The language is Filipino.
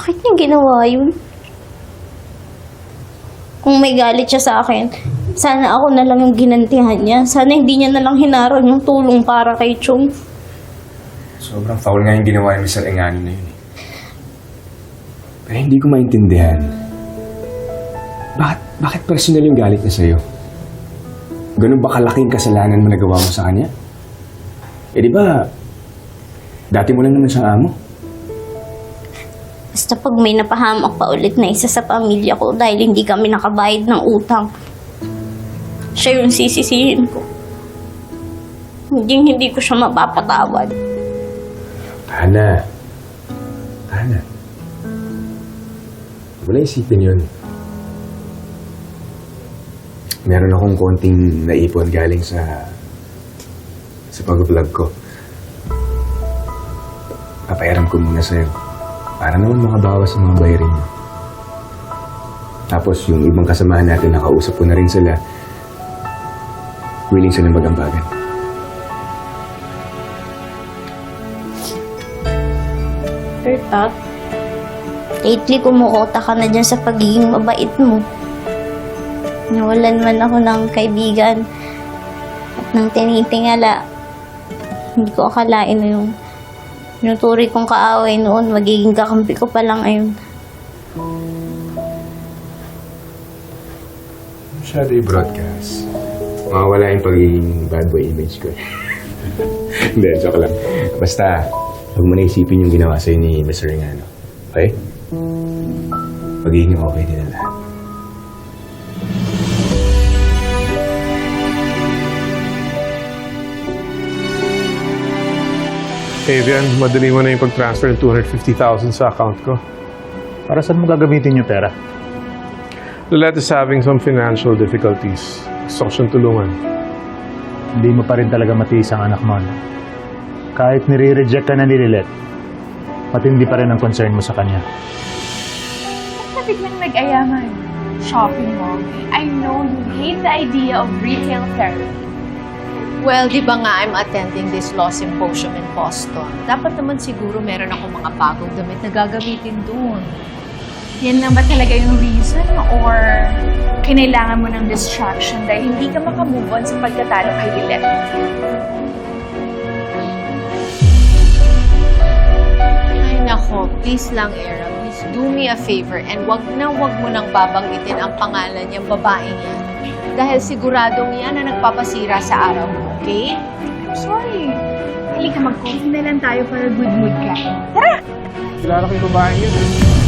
Bakit niya ginawa yun? Kung may galit siya sa akin, sana ako na lang yung ginantihan niya. Sana hindi niya na lang hinaron yung tulong para kay Chong. Sobrang foul nga yung ginawa ni Mr. Engano na yun eh. Pero hindi ko maintindihan. Bakit, bakit personal yung galit niya sa'yo? Ganun ba kalaking kasalanan mo nagawa mo sa kanya? Eh di ba, dati mo lang naman siyang amo. Basta pag may napahamak pa ulit na isa sa pamilya ko dahil hindi kami nakabayad ng utang, siya yung sisisihin ko. Hindi, hindi ko siya mapapatawad. Hana. Hana. Wala isipin yun. Meron akong konting naipon galing sa sa pag-vlog ko. Papayaram ko muna sa'yo. Para naman makabawas sa mga bayarin mo. Tapos yung ibang kasamahan natin, nakausap ko na rin sila. Willing silang magambagan. Tat, lately kumukota ka na dyan sa pagiging mabait mo. Nawalan man ako ng kaibigan at ng tinitingala. Hindi ko akalain na yung nuturi kong kaaway noon, magiging kakampi ko pa lang ayun. Masyado i-broadcast. Mawawala yung pagiging bad boy image ko. Hindi, joke lang. Basta, huwag mo na isipin yung ginawa sa'yo ni Mr. Ringano. Okay? Pagiging okay din ang lahat. Avian, madali mo na yung pag-transfer ng 250,000 sa account ko. Para saan mo gagamitin yung pera? Lulet is having some financial difficulties. Gusto ko siyang tulungan. Hindi mo pa rin talaga matiis ang anak mo. no? Kahit nire-reject ka na ni Lilet, matindi pa rin ang concern mo sa kanya. Ba't ka biglang nag-ayaman? Shopping mall. I know you hate the idea of retail therapy. Well, di ba nga I'm attending this law symposium in Boston. Dapat naman siguro meron ako mga bagong damit na gagamitin doon. Yan lang ba talaga yung reason? Or kinailangan mo ng distraction dahil hindi ka makamove on sa pagkatalo kay Lilette? Ay nako, please lang, Era. Please do me a favor and wag na wag mo nang babanggitin ang pangalan niyang babaeng yan. Dahil siguradong yan na nagpapasira sa araw mo, okay? I'm sorry. Halika mag-coffee na lang tayo para good mood ka. Kilala ko yung babaeng yun. eh.